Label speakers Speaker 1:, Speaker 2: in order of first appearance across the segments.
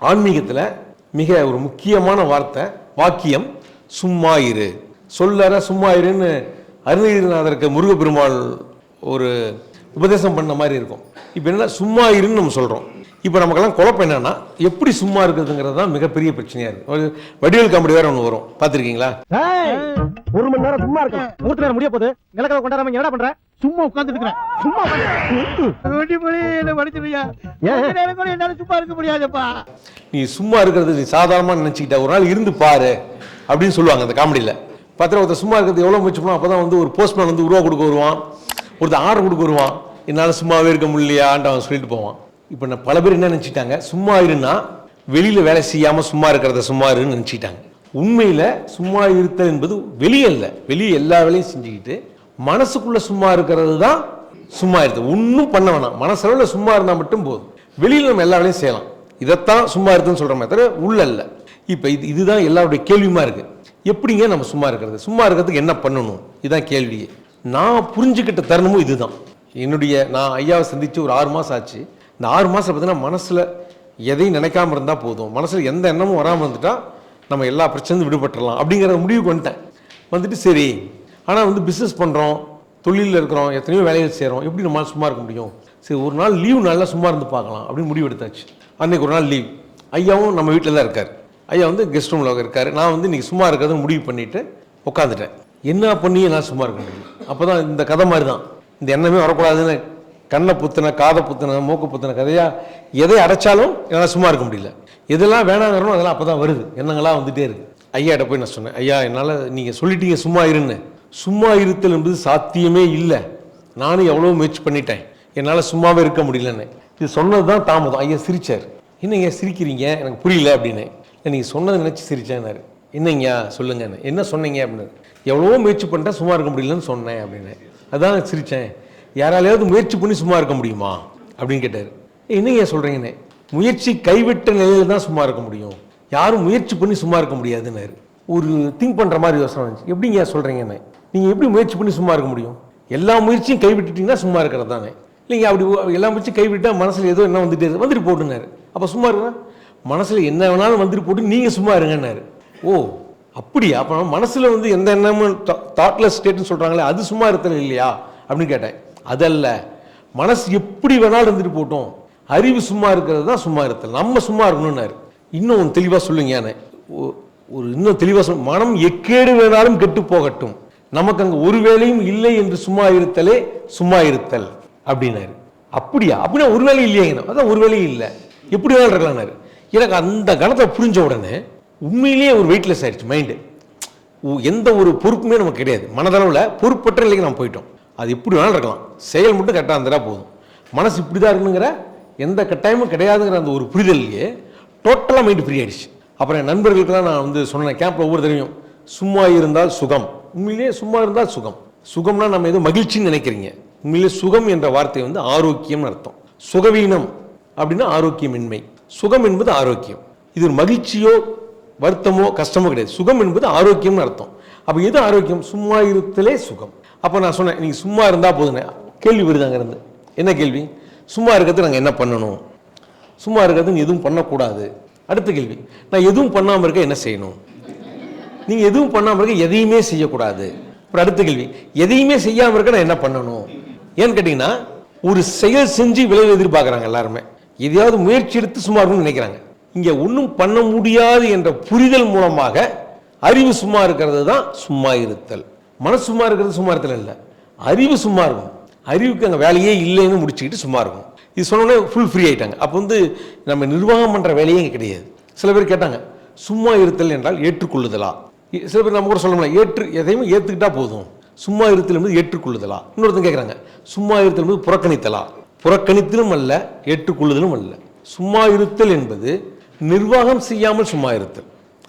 Speaker 1: ஆன்மீகத்தில் மிக ஒரு முக்கியமான வார்த்தை வாக்கியம் சும்மா இரு. சொல்லற சும்மா இருன்னு அருணகிரிநாதருக்கு முருகப்பெருமாள் ஒரு உபதேசம் பண்ண மாதிரி இருக்கும். இப்போ என்ன சும்மா இருன்னு நம்ம சொல்கிறோம் இப்போ நமக்கெல்லாம் குழப்பம் என்னன்னா எப்படி சும்மா இருக்கிறதுங்கிறது தான் மிகப்பெரிய பிரச்சனையாக இருக்குது ஒரு வடிவேல் காமெடி வேறு ஒன்று வரும். பார்த்துருக்கீங்களா?
Speaker 2: ஒரு மணி நேரம் சும்மா இருக்கலாம் மூர்த்தி நேரம் முடிய போகுது. நிலக்கதை கொண்டாடாம என்ன பண்ற?
Speaker 3: சும்மா உட்கார்ந்து இருக்கிறேன். சும்மா வெட்டிமொழி என்ன படிச்சிருயா
Speaker 2: ஏன்?
Speaker 3: நேரம் கூட என்னால சும்மா இருக்க முடியாதுப்பா.
Speaker 1: நீ சும்மா இருக்கிறது நீ சாதாரணமாக நினச்சிக்கிட்ட. ஒரு நாள் இருந்து பாரு அப்படின்னு சொல்லுவாங்க அந்த காமெடியில். பார்த்தா ஒருத்தர் சும்மா இருக்கிறது எவ்வளோ முயற்சி பண்ணுவோம் அப்போ தான் வந்து ஒரு போஸ்ட்மேன் வந்து உருவா கொடுக்க வருவான். ஒருத்தர் ஆர்டர் கொடுக்க வருவான். என்னால் சும்மாவே இருக்க முடியலையான்ட்டு அவன் சொல்லிட்டு போவான். இப்போ நான் பல பேர் என்ன நினச்சிட்டாங்க சும்மா இருன்னா வெளியில் வேலை செய்யாமல் சும்மா இருக்கிறத சும்மா இருன்னு நினச்சிட்டாங்க உண்மையில் சும்மா இருத்தல் என்பது வெளியே இல்லை. வெளியே எல்லா வேலையும் செஞ்சுக்கிட்டு மனசுக்குள்ளே சும்மா இருக்கிறது தான் சும்மா இருத்தல். ஒன்றும் பண்ண வேணாம். மனசளவில் சும்மா இருந்தால் மட்டும் போதும். வெளியில் நம்ம எல்லா வேலையும் செய்யலாம். இதைத்தான் சும்மா இருக்குன்னு சொல்கிறோமே தவிர உள்ள இல்லை. இப்போ இது இதுதான் எல்லாருடைய கேள்வியுமா இருக்குது எப்படிங்க நம்ம சும்மா இருக்கிறது? சும்மா இருக்கிறதுக்கு என்ன பண்ணணும்? இதுதான் கேள்வியே. நான் புரிஞ்சுக்கிட்ட தருணமும் இதுதான். என்னுடைய நான் ஐயாவை சந்தித்து ஒரு ஆறு மாதம் ஆச்சு. இந்த ஆறு மாதம் பார்த்தீங்கன்னா மனசில் எதையும் நினைக்காம இருந்தால் போதும். மனசில் எந்த எண்ணமும் வராமல் இருந்துட்டால் நம்ம எல்லா பிரச்சனையும் விடுபட்டுறலாம் அப்படிங்கிற முடிவுக்கு வந்துட்டேன். வந்துட்டு சரி ஆனால் வந்து பிஸ்னஸ் பண்ணுறோம் தொழிலில் இருக்கிறோம் எத்தனையோ வேலைகள் செய்கிறோம் எப்படி நம்மளால் சும்மா இருக்க முடியும்? சரி ஒரு நாள் லீவ் நல்லா சும்மா இருந்து பார்க்கலாம் அப்படின்னு முடிவு எடுத்தாச்சு. அன்றைக்கி ஒரு நாள் லீவ் ஐயாவும் நம்ம வீட்டில் தான் இருக்கார். ஐயா வந்து கெஸ்ட் ரூமில் இருக்கார். நான் வந்து இன்றைக்கி சும்மா இருக்கிறத முடிவு பண்ணிவிட்டு உட்காந்துட்டேன் என்ன பண்ணி நான் சும்மா இருக்க முடியும்? அப்போ தான் இந்த கதை மாதிரி தான் இந்த எண்ணமே வரக்கூடாதுன்னு கண்ணை புத்தின காதை புத்தின மூக்கு புத்தின கதையாக எதை அடைச்சாலும் என்னால் சும்மா இருக்க முடியல. எதெல்லாம் வேணாங்கிறோம் அதெல்லாம் அப்போ தான் வருது. எண்ணங்களாக வந்துகிட்டே இருக்குது ஐயாட்ட போய் நான் சொன்னேன் ஐயா என்னால் நீங்கள் சொல்லிட்டீங்க சும்மா இருன்னு. சும்மா இருத்தல் என்பது சாத்தியமே இல்லை. நானும் எவ்வளோ முயற்சி பண்ணிட்டேன். என்னால் சும்மாவே இருக்க முடியலன்னு. இது சொன்னது தான் தாமதம். ஐயா சிரிச்சார். என்னங்க சிரிக்கிறீங்க? எனக்கு புரியல அப்படின்னு. இல்லை நீங்கள் சொன்னதை நினச்சி சிரிச்சேன்னாரு. என்னங்கய்யா? சொல்லுங்கன்னு. என்ன சொன்னீங்க? அப்படின்னு. எவ்வளவோ முயற்சி பண்ணிட்டேன் சும்மா இருக்க முடியலன்னு சொன்னேன் அப்படின்னு. அதான் சிரித்தேன் யாராலையாவது முயற்சி பண்ணி சும்மா இருக்க முடியுமா? அப்படின்னு கேட்டார். என்னங்க சொல்கிறீங்கன்னு முயற்சி கைவிட்ட நிலையில் தான் சும்மா இருக்க முடியும். யாரும் முயற்சி பண்ணி சும்மா இருக்க முடியாதுன்னாரு. ஒரு திங்க் பண்ணுற மாதிரி யோசனை வந்துச்சு. எப்படிங்க சொல்கிறீங்கன்னு நீங்கள் எப்படி முயற்சி பண்ணி சும்மா இருக்க முடியும்? எல்லா முயற்சியும் கைவிட்டுட்டீங்கன்னா சும்மா இருக்கிறது தானே. இல்லைங்க அப்படி எல்லா முயற்சியும் கைவிட்டால் மனசில் ஏதோ என்ன வந்துட்டு வந்துட்டு போட்டுனாரு. அப்போ சும்மா இருக்கா மனசில் என்ன வேணாலும் வந்துட்டு போட்டு நீங்கள் சும்மா இருங்கன்னாரு. ஓ அப்படியா? அப்போ மனசில் வந்து எந்த எண்ணமும் தாட்லெஸ் ஸ்டேட்னு சொல்கிறாங்களே அது சும்மா இருக்கிறது இல்லையா? அப்படின்னு கேட்டேன். அதல்ல மனசு எப்படி வேணாலும் இருந்துட்டு போட்டோம். அறிவு சும்மா இருக்கிறது தான் சும்மா இருத்தல். நம்ம சும்மா இருக்கணும்னாரு. இன்னும் தெளிவாக சொல்லுங்க யானை. ஒ- ஒரு இன்னும் தெளிவாக சொல் மனம் எக்கேடு வேணாலும் கெட்டு போகட்டும். நமக்கு அங்கே ஒரு வேலையும் இல்லை என்று சும்மா இருத்தலே சும்மா இருத்தல் அப்படின்னாரு. அப்படியா? அப்படின்னா ஒரு வேலை இல்லையாங்க அதான் ஒரு வேலையும் இல்லை. எப்படி வேணாலும் இருக்கலாம்னாரு எனக்கு அந்த கணத்தை புரிஞ்ச உடனே உண்மையிலேயே ஒரு வெயிட்லெஸ் ஆயிடுச்சு மைண்டு எந்த ஒரு பொறுப்புமே நமக்கு கிடையாது. மனதளவில் பொறுப்பற்ற நிலைக்கு நம்ம போயிட்டோம். அது எப்படி வேணாலும் இருக்கலாம். செயல் மட்டும் கரெக்டாக இருந்தால் போதும். மனசு இப்படி தான் இருக்கணுங்கிற எந்த கட்டாயமும் கிடையாதுங்கிற அந்த ஒரு புரிதல்லையே டோட்டலாக மைண்டு ஃப்ரீ ஆயிடுச்சு. அப்புறம் என் நண்பர்களுக்கெல்லாம் நான் வந்து சொன்னேன் கேம்பில் ஒவ்வொரு தடவையும் சும்மா இருந்தால் சுகம். உண்மையிலேயே சும்மா இருந்தால் சுகம். சுகம்னா நம்ம ஏதோ மகிழ்ச்சின்னு நினைக்கிறீங்க. உண்மையிலே சுகம் என்ற வார்த்தை வந்து ஆரோக்கியம்னு அர்த்தம். சுகவீனம் அப்படின்னா ஆரோக்கியமின்மை. சுகம் என்பது ஆரோக்கியம். இது ஒரு மகிழ்ச்சியோ வருத்தமோ கஷ்டமோ கிடையாது. சுகம் என்பது ஆரோக்கியம்னு அர்த்தம். அப்போ எது ஆரோக்கியம்? சும்மா இருத்தலே சுகம். அப்போ நான் சொன்னேன் நீங்கள் சும்மா இருந்தால் போதுங்க கேள்வி வருது அங்கேருந்து. என்ன கேள்வி? சும்மா இருக்கிறது நாங்கள் என்ன பண்ணணும்? சும்மா இருக்கிறது எதுவும் பண்ணக்கூடாது. அடுத்த கேள்வி நான் எதுவும் பண்ணாமல் இருக்க என்ன செய்யணும்? நீங்கள் எதுவும் பண்ணாமல் இருக்க எதையுமே செய்யக்கூடாது. அப்புறம் அடுத்த கேள்வி எதையுமே செய்யாமல் இருக்க நான் என்ன பண்ணணும்? ஏன்னு கேட்டிங்கன்னா ஒரு செயல் செஞ்சு விளைவு எதிர்பார்க்குறாங்க எல்லாருமே. எதையாவது முயற்சி எடுத்து சும்மா இருக்கணும்னு நினைக்கிறாங்க. இங்கே ஒன்றும் பண்ண முடியாது என்ற புரிதல் மூலமாக அறிவு சும்மா இருக்கிறது தான் சும்மா இருத்தல். மனசு சும்மா இருக்கிறது சும்மா இருத்தல் இல்லை. அறிவு சும்மா இருக்கும். அறிவுக்கு அங்கே வேலையே இல்லைன்னு முடிச்சுக்கிட்டு சும்மா இருக்கும். இது சொன்னோடனே ஃபுல் ஃப்ரீ ஆயிட்டாங்க. அப்போ வந்து நம்ம நிர்வாகம் பண்ணுற வேலையே இங்கே கிடையாது. சில பேர் கேட்டாங்க சும்மா இருத்தல் என்றால் ஏற்றுக்கொள்ளுதலா? சில பேர் நம்ம கூட சொல்லணும்ல ஏற்று எதையுமே ஏற்றுக்கிட்டா போதும். சும்மா இருத்தல் என்பது ஏற்றுக்கொள்ளுதலா? இன்னொருத்தன் கேட்குறாங்க சும்மா இருத்தல் என்பது புறக்கணித்தலா? புறக்கணித்தலும் அல்ல ஏற்றுக்கொள்ளுதலும் அல்ல. சும்மா இருத்தல் என்பது நிர்வாகம் செய்யாமல் சும்மா இருத்தல்.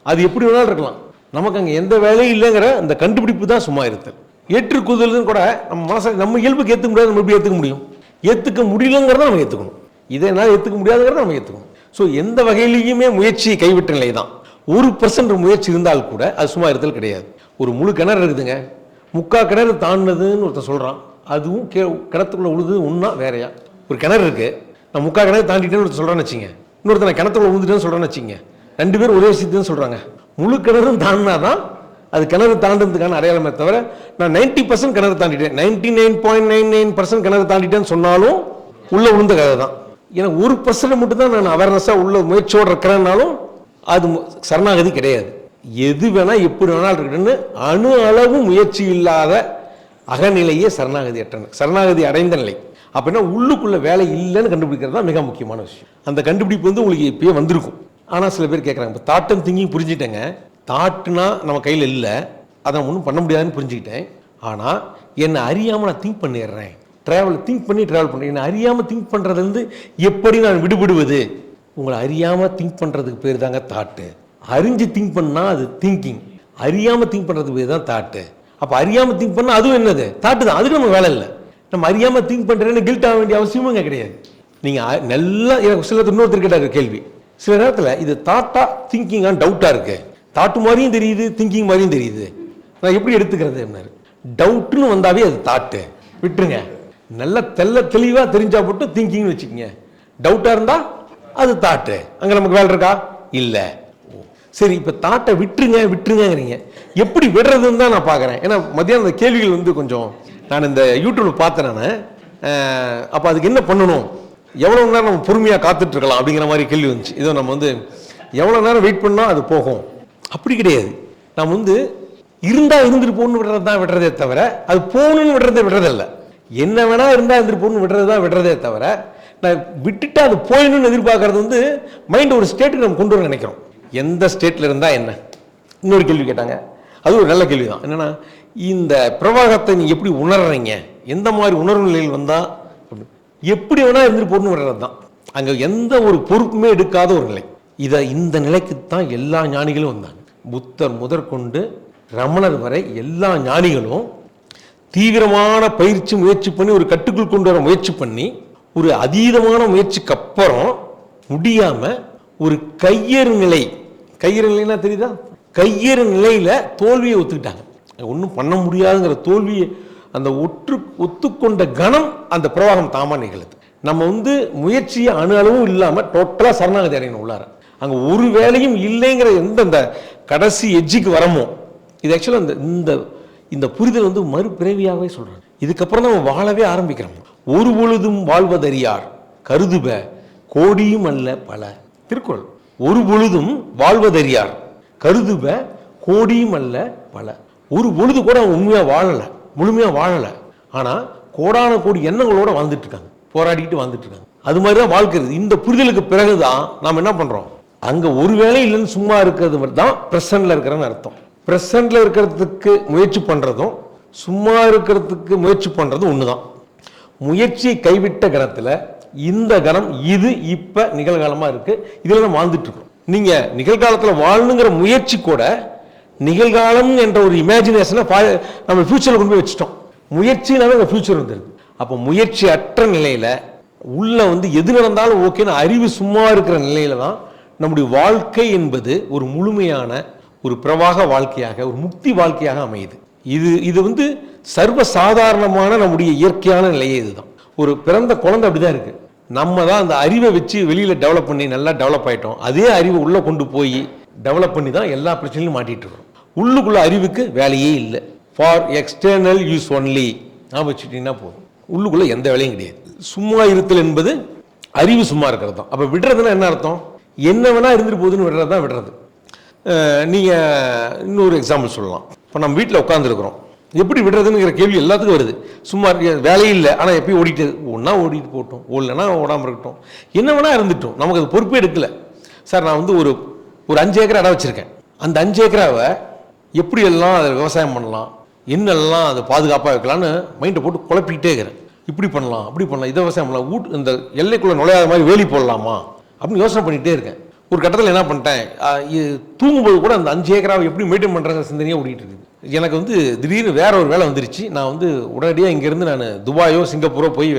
Speaker 1: அது எப்படி வேணாலும் இருக்கலாம். நமக்கு அங்கே எந்த வேலையும் இல்லைங்கிற அந்த கண்டுபிடிப்பு தான் சும்மா இருத்தல். ஏற்றுக்கொள்ளுதல்னு கூட நம்ம மனசை நம்ம இயல்புக்கு ஏற்றுக்க முடியாது நம்ம எப்படி ஏற்றுக்க முடியும்? ஏற்றுக்க முடியலங்கிறத நம்ம ஏற்றுக்கணும் இதை என்னால் ஏற்றுக்க முடியாதுங்கிறத நம்ம ஏற்றுக்கணும் ஸோ எந்த வகையிலையுமே முயற்சி கைவிட்ட நிலை தான் ஒரு பர்சன்ட் முயற்சி இருந்தால் கூட அது சும்மா இருத்தல் கிடையாது. ஒரு முழு கிணறு இருக்குதுங்க. முக்கா கிணறு தாண்டினதுன்னு ஒருத்தன் சொல்கிறான் அதுவும் கே கிணத்துக்குள்ளே உழுது ஒன்றா வேறையா? ஒரு கிணறு இருக்குது நான் முக்கா கிணறு தாண்டிட்டேன்னு ஒருத்தர் சொல்கிறான்னு வச்சுங்க. இன்னொருத்தனை கிணத்துல விழுந்துட்டேன்னு சொல்கிறேன்னு வச்சுங்க. ரெண்டு பேரும் ஒரே விஷயத்துன்னு சொல்கிறாங்க முழு கிணறும் தாண்டினா தான் அது கிணறு தாண்டதுக்கான அடையாளமே தவிர நான் நைன்ட்டி பர்சன்ட் கிணறு தாண்டிட்டேன். Ninety nine point nine nine percent கிணறு தாண்டிட்டேன்னு சொன்னாலும் உள்ளே விழுந்த கதை தான். ஏன்னா ஒரு பர்சன்ட் மட்டும் தான் நான் அவேர்னஸாக உள்ள முயற்சியோடு இருக்கிறேன்னாலும் அது சரணாகதி கிடையாது. எது வேணால் எப்படி வேணாலும் இருக்குன்னு அணு அளவு முயற்சி இல்லாத அகநிலையே சரணாகதி அற்றன சரணாகதி அடைந்த நிலை. அப்படின்னா உள்ளுக்குள்ளே வேலை இல்லைன்னு கண்டுபிடிக்கிறது தான் மிக முக்கியமான விஷயம். அந்த கண்டுபிடிப்பு வந்து உங்களுக்கு இப்பயே வந்திருக்கும். ஆனால் சில பேர் கேட்குறாங்க இப்போ தாட்டம் அண்ட் திங்கிங் புரிஞ்சுட்டேங்க. தாட்டுனா நம்ம கையில் இல்லை. அதை ஒன்றும் பண்ண முடியாதுன்னு புரிஞ்சுக்கிட்டேன். ஆனால் என்னை அறியாமல் நான் திங்க் பண்ணிடுறேன். ட்ராவல் திங்க் பண்ணி ட்ராவல் பண்ணுறேன் என்னை அறியாமல் திங்க் பண்ணுறதுலேருந்து எப்படி நான் விடுபடுவது? உங்களை அறியாமல் திங்க் பண்ணுறதுக்கு பேர் தாங்க தாட்டு. அறிஞ்சு திங்க் பண்ணால் அது திங்கிங் அறியாமல் திங்க் பண்ணுறதுக்கு பேர் தான் தாட்டு. அப்போ அறியாமல் திங்க் பண்ணால் அதுவும் என்னது? தாட்டு தான். அதுக்கு நம்ம வேலை இல்லை. நம்ம அறியாமல் திங்க் பண்ணுறேன்னு கில்ட் ஆக வேண்டிய அவசியமும் கிடையாது. நீங்கள் நல்லா எனக்கு சில இன்னொருத்தர் கேட்டார் கேள்வி. சில நேரத்தில் இது தாட்டா திங்கிங்கான டவுட்டாக இருக்குது தாட்டு மாதிரியும் தெரியுது திங்கிங் மாதிரியும் தெரியுது. நான் எப்படி எடுத்துக்கிறது அப்படின்னாரு டவுட்னு வந்தாவே அது தாட்டு. விட்டுருங்க. நல்ல தெல்ல தெளிவாக தெரிஞ்சா மட்டும் திங்கிங்னு வச்சுக்கோங்க. டவுட்டாக இருந்தால் அது தாட்டு. அங்கே நமக்கு வேலை இருக்கா? இல்லை. சரி இப்போ தாட்டை விட்டுருங்க விட்டுருங்கிறீங்க எப்படி விடுறதுன்னு தான் நான் பார்க்குறேன் ஏன்னா மத்தியானம் அந்த கேள்விகள் வந்து கொஞ்சம் நான் இந்த யூடியூப்ல பார்த்தேன் நான். அப்போ அதுக்கு என்ன பண்ணணும்? எவ்வளோ நேரம் நம்ம பொறுமையாக காத்துட்ருக்கலாம் அப்படிங்கிற மாதிரி கேள்வி வந்துச்சு. இதோ நம்ம வந்து எவ்வளோ நேரம் வெயிட் பண்ணால் அது போகும். அப்படி கிடையாது. நாம் வந்து இருந்தால் இருந்துட்டு போகணும்னு விடுறது தான் விடுறதே தவிர அது போகணும்னு விடுறதே விடுறதில்ல. என்ன வேணா இருந்தால் இருந்துட்டு போகணும்னு விடுறது தான் விடுறதே தவிர நான் விட்டுட்டு அது போயணும்னு எதிர்பார்க்கறது வந்து மைண்ட் ஒரு ஸ்டேட்டுக்கு நம்ம கொண்டு வர நினைக்கிறோம். எந்த ஸ்டேட்டில் இருந்தால் என்ன? இன்னொரு கேள்வி கேட்டாங்க. அது ஒரு நல்ல கேள்வி தான். என்னன்னா இந்த பிரவாகத்தை நீங்கள் எப்படி உணர்றீங்க? எந்த மாதிரி உணர்வு நிலையில் வந்தால் எப்படி வேணா இருந்துட்டு போகணும்னு விடுறது தான். அங்கே எந்த ஒரு பொறுப்புமே எடுக்காத ஒரு நிலை. இதை இந்த நிலைக்கு தான் எல்லா ஞானிகளும் வந்தாங்க. புத்தர் முதற்கொண்டு ரமணர் வரை எல்லா ஞானிகளும் தீவிரமான பயிற்சி முயற்சி பண்ணி ஒரு கட்டுக்குள் கொண்டு வர முயற்சி பண்ணி ஒரு அதீதமான முயற்சிக்கு அப்புறம் முடியாமல் ஒரு கையறு நிலை கையறு நிலைன்னா தெரியுதா? கையறு நிலையில் தோல்வியை ஒத்துக்கிட்டாங்க. ஒன்றும் பண்ண முடியாதுங்கிற தோல்வியை அந்த ஒற்று ஒத்துக்கொண்ட கணம் அந்த பிரவாகம் தாமா நிகழுது நம்ம வந்து முயற்சியை அணு அளவும் இல்லாமல் டோட்டலாக சரணாகதி அடையணும் உள்ளார. அங்கே ஒரு வேலையும் இல்லைங்கிற எந்த அந்த கடைசி எஜ்ஜிக்கு வரமோ? இது ஆக்சுவலாக இந்த இந்த இந்த புரிதல் வந்து மறுபிறவியாகவே சொல்கிறாங்க இதுக்கப்புறம் தான் வாழவே ஆரம்பிக்கிறோம் ஒரு பொழுதும் வாழ்வதறியார். கருதுப கோடியும் அல்ல பல. திருக்குறள். ஒரு பொழுதும் வாழ்வதறியார். கருதுப கோடியும் அல்ல பல. ஒரு பொழுது கூட அவன் உண்மையாக வாழலை. முழுமையாக வாழலை. ஆனால் கோடான கோடி எண்ணங்களோடு வாழ்ந்துட்டு இருக்காங்க. போராடிக்கிட்டு வாழ்ந்துட்டு இருக்காங்க. அது மாதிரி தான் வாழ்க்கை இந்த புரிதலுக்கு பிறகு தான் நாம் என்ன பண்ணுறோம் அங்கே ஒரு வேலை இல்லைன்னு சும்மா இருக்கிறது தான் ப்ரெசண்டில் இருக்கிறன்னு அர்த்தம். ப்ரெசண்டில் இருக்கிறதுக்கு முயற்சி பண்ணுறதும் சும்மா இருக்கிறதுக்கு முயற்சி பண்ணுறதும் ஒன்று தான் முயற்சியை கைவிட்ட கணத்தில் இந்த கணம் இது இப்போ நிகழ்காலமாக இருக்குது இதில் நம்ம வாழ்ந்துட்டு நீங்கள் நிகழ்காலத்தில் வாழணுங்கிற முயற்சி கூட நிகழ்காலம் என்ற ஒரு இமேஜினேஷனை நம்ம ஃப்யூச்சரில் கொண்டு போய் வச்சுட்டோம். முயற்சினால அந்த ஃபியூச்சர் வந்துருது. அப்போ முயற்சி அற்ற நிலையில் உள்ள வந்து எது நடந்தாலும் ஓகேன்னு அறிவு சும்மா இருக்கிற நிலையில தான் நம்முடைய வாழ்க்கை என்பது ஒரு முழுமையான ஒரு பிரவாக வாழ்க்கையாக ஒரு முக்தி வாழ்க்கையாக அமையுது. இது இது வந்து சர்வ சாதாரணமான நம்முடைய இயற்கையான நிலையே இதுதான். ஒரு பிறந்த குழந்தை அப்படிதான் இருக்கு. நம்ம தான் அந்த அறிவை வச்சு வெளியில் டெவலப் பண்ணி நல்லா டெவலப் ஆகிட்டோம் அதே அறிவை உள்ளே கொண்டு போய் டெவலப் பண்ணி தான் எல்லா பிரச்சனையும் மாட்டிகிட்டு இருக்கோம் உள்ளுக்குள்ள அறிவுக்கு வேலையே இல்லை. ஃபார் எக்ஸ்டர்னல் யூஸ் ஒன்லி நான் வச்சுட்டீங்கன்னா போதும். உள்ளுக்குள்ளே எந்த வேலையும் கிடையாது. சும்மா இருத்தல் என்பது அறிவு சும்மா இருக்கிறது தான். அப்போ விடுறதுன்னா என்ன அர்த்தம்? என்ன வேணால் இருந்துட்டு போகுதுன்னு விடுறது தான் விடுறது நீங்கள் இன்னொரு எக்ஸாம்பிள் சொல்லலாம். இப்போ நம்ம வீட்டில் உட்காந்துருக்குறோம் எப்படி விடுறதுங்கிற கேள்வி எல்லாத்துக்கும் வருது. சும்மா இருக்க வேலையே இல்லை. ஆனால் எப்பயும் ஓடிட்டு ஒன்றா ஓடிட்டு போட்டோம். ஓடலைன்னா ஓடாமல் இருக்கட்டும். என்ன வேணால் இருந்துட்டோம். நமக்கு அது பொறுப்பே எடுக்கல. சார் நான் வந்து ஒரு ஒரு அஞ்சு ஏக்கர் இடம் வச்சிருக்கேன். அந்த அஞ்சு ஏக்கராவை எப்படி எல்லாம் அதை விவசாயம் பண்ணலாம்? என்னெல்லாம் அதை பாதுகாப்பாக வைக்கலான்னு மைண்டை போட்டு குழப்பிக்கிட்டே இருக்கிறேன். இப்படி பண்ணலாம் அப்படி பண்ணலாம் இதை விவசாயம் பண்ணலாம். வீட்டு இந்த எல்லைக்குள்ளே நுழையாத மாதிரி வேலி போடலாமா? அப்படின்னு யோசனை பண்ணிகிட்டே இருக்கேன். ஒரு கட்டத்தில் என்ன பண்ணிட்டேன் இது தூங்கும்போது கூட அந்த அஞ்சு ஏக்கராவை எப்படி மெயின்டைன் பண்ணுறாங்க சிந்தனையாக ஓடிட்டு இருக்குது. எனக்கு வந்து திடீர்னு வேற ஒரு வேலை வந்துருச்சு. நான் வந்து உடனடியாக இங்கேருந்து நான் துபாயோ சிங்கப்பூரோ போய்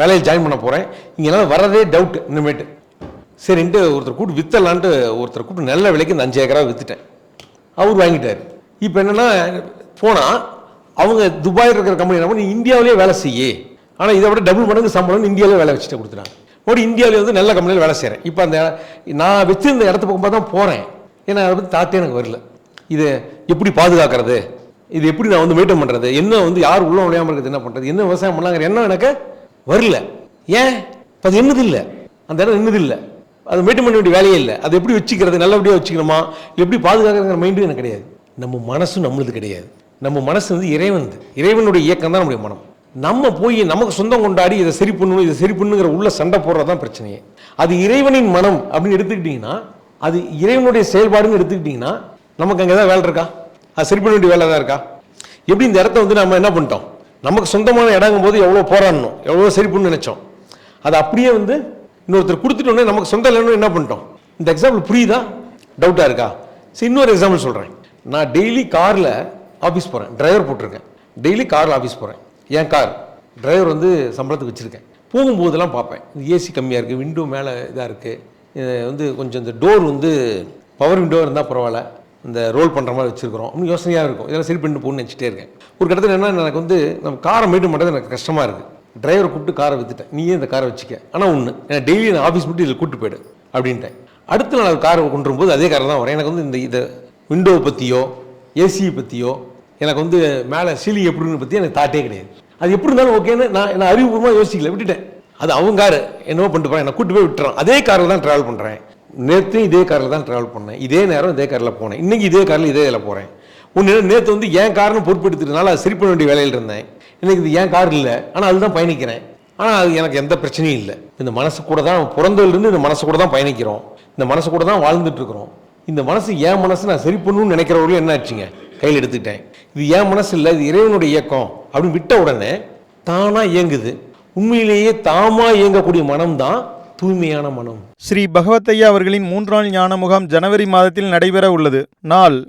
Speaker 1: வேலையில் ஜாயின் பண்ண போகிறேன் இங்கெல்லாம் வரதே டவுட் இனிமேட்டு. சரின்ட்டு ஒருத்தர் கூட்டு வித்தலான்ட்டு ஒருத்தர் கூட்டு நல்ல விலைக்கு இந்த அஞ்சு ஏக்கராக விற்றுட்டேன் அவர் வாங்கிட்டார். இப்போ என்னன்னா போனால் அவங்க துபாயில் இருக்கிற கம்பெனி என்ன பண்ணி இந்தியாவிலேயே வேலை செய்ய. ஆனால் இதை விட டபுள் மடங்கு சம்பளம் இந்தியாவிலே வேலை வச்சுட்டு கொடுத்துட்டாங்க. ஓடி இந்தியாவில் வந்து நல்ல கம்பெனியில் வேலை செய்கிறேன் இப்போ அந்த நான் வச்சிருந்த இடத்து பக்கமாக தான் போகிறேன் ஏன்னா அதை பற்றி தாத்தே எனக்கு வரல. இது எப்படி பாதுகாக்கிறது? இது எப்படி நான் வந்து மெயின்டைன் பண்ணுறது என்ன வந்து யார் உள்ள விளையாமல் இருக்கிறது? என்ன பண்ணுறது என்ன விவசாயம் பண்ணலாங்கிற எண்ணம் எனக்கு வரல. ஏன்? இப்போ அது என்னது இல்லை. அந்த இடம் என்னது இல்லை. அது மெயின்டைன் பண்ண வேண்டிய வேலையே இல்லை. அது எப்படி வச்சுக்கிறது? நல்லபடியாக வச்சுக்கணுமா? எப்படி பாதுகாக்கிறங்கிற மைண்டும் எனக்கு கிடையாது. நம்ம மனசும் நம்மளுது கிடையாது. நம்ம மனசு வந்து இறைவன் இறைவனுடைய இயக்கம் தான் நம்முடைய மனம். நம்ம போய் நமக்கு சொந்தம் கொண்டாடி இதை சரி பண்ணணும் இதை சரி பண்ணுங்கிற உள்ள சண்டை போடுறது தான் பிரச்சனையே. அது இறைவனின் மனம் அப்படின்னு எடுத்துக்கிட்டிங்கன்னா அது இறைவனுடைய செயல்பாடுன்னு எடுத்துக்கிட்டிங்கன்னா நமக்கு அங்கே ஏதாவது வேலை இருக்கா? அது சரி பண்ண வேண்டிய வேலை தான் இருக்கா? எப்படி இந்த இடத்த வந்து நம்ம என்ன பண்ணிட்டோம்? நமக்கு சொந்தமான இடங்கும் போது எவ்வளோ போராடணும் எவ்வளோ சரி பண்ணு நினைச்சோம். அது அப்படியே வந்து இன்னொருத்தர் கொடுத்துட்டோன்னே நமக்கு சொந்தம் இல்லைன்னு என்ன பண்ணிட்டோம்? இந்த எக்ஸாம்பிள் புரியுதா? டவுட்டாக இருக்கா? சரி இன்னொரு எக்ஸாம்பிள் சொல்கிறேன் நான் டெய்லி காரில் ஆஃபீஸ் போகிறேன் டிரைவர் போட்டிருக்கேன். டெய்லி காரில் ஆஃபீஸ் போகிறேன் என் கார் டிரைவர் வந்து சம்பளத்துக்கு வச்சுருக்கேன். போகும்போதெல்லாம் பார்ப்பேன். ஏசி கம்மியாக இருக்குது விண்டோ மேலே இதாக இருக்குது வந்து கொஞ்சம் இந்த டோர் வந்து பவர் விண்டோ இருந்தால் பரவாயில்ல. இந்த ரோல் பண்ணுற மாதிரி வச்சுருக்கிறோம். அப்படின்னு யோசனையாக இருக்கும். இதெல்லாம் சரி பண்ணிட்டு போகணும்னு நினச்சிட்டே இருக்கேன். ஒரு கட்டத்தில் என்ன எனக்கு வந்து நம்ம காரை மீட்டு பண்ணுறது எனக்கு கஷ்டமாக இருக்குது டிரைவரை கூப்பிட்டு காரை விற்றுட்டேன் நீயே இந்த காரை வச்சுக்க. ஆனால் ஒன்று நான் டெய்லி நான் ஆஃபீஸ் மட்டும் இதில் கூப்பிட்டு போயிடு அப்படின்ட்டேன். அடுத்த நாள் காரை கொண்டு வரும்போது அதே காரை தான் வரேன் எனக்கு வந்து இந்த இதை விண்டோவை பற்றியோ ஏசியை பற்றியோ எனக்கு வந்து மேலே சீலி எப்படின்னு பற்றி எனக்கு தாட்டே கிடையாது. அது எப்படி இருந்தாலும் ஓகேன்னு நான் நான் அறிவுபூர்வமாக யோசிக்கல விட்டுட்டேன். அது அவங்க காரு. என்னவோ பண்ணிட்டு போகிறேன் என்னை கூட்டு போய் விட்டுறான். அதே காரில் தான் ட்ராவல் பண்ணுறேன் நேற்று இதே காரில் தான் ட்ராவல் பண்ணேன். இதே நேரம் இதே காரில் போனேன். இன்றைக்கி இதே காரில் இதே இதில் போகிறேன் ஒன்று நேற்று வந்து என் கார்னு பொறுப்பெடுத்துட்டனால அது சரி பண்ண வேண்டிய வேலையில் இருந்தேன். இன்னைக்கு இது என் கார் இல்லை. ஆனால் அதுதான் பயணிக்கிறேன். ஆனால் அது எனக்கு எந்த பிரச்சனையும் இல்லை. இந்த மனசு கூட தான் பிறந்ததுலேருந்து இந்த மனசு கூட தான் பயணிக்கிறோம். இந்த மனசு கூட தான் வாழ்ந்துட்டு இருக்கிறோம். இந்த மனசு என் மனசு நான் சரி பண்ணணும்னு நினைக்கிறவர்களும் என்ன ஆச்சுங்க? கையில் எடுத்துக்கிட்டேன். இது என் மனசு இல்லை இது இறைவனுடைய இயக்கம். அப்படின்னு விட்ட உடனே தானா இயங்குது. உண்மையிலேயே தாமா இயங்கக்கூடிய மனம்தான் தூய்மையான மனம்.
Speaker 4: ஸ்ரீ பகவத்தையா அவர்களின் மூன்றாம் ஞான முகாம் ஜனவரி மாதத்தில் நடைபெற உள்ளது. நாள்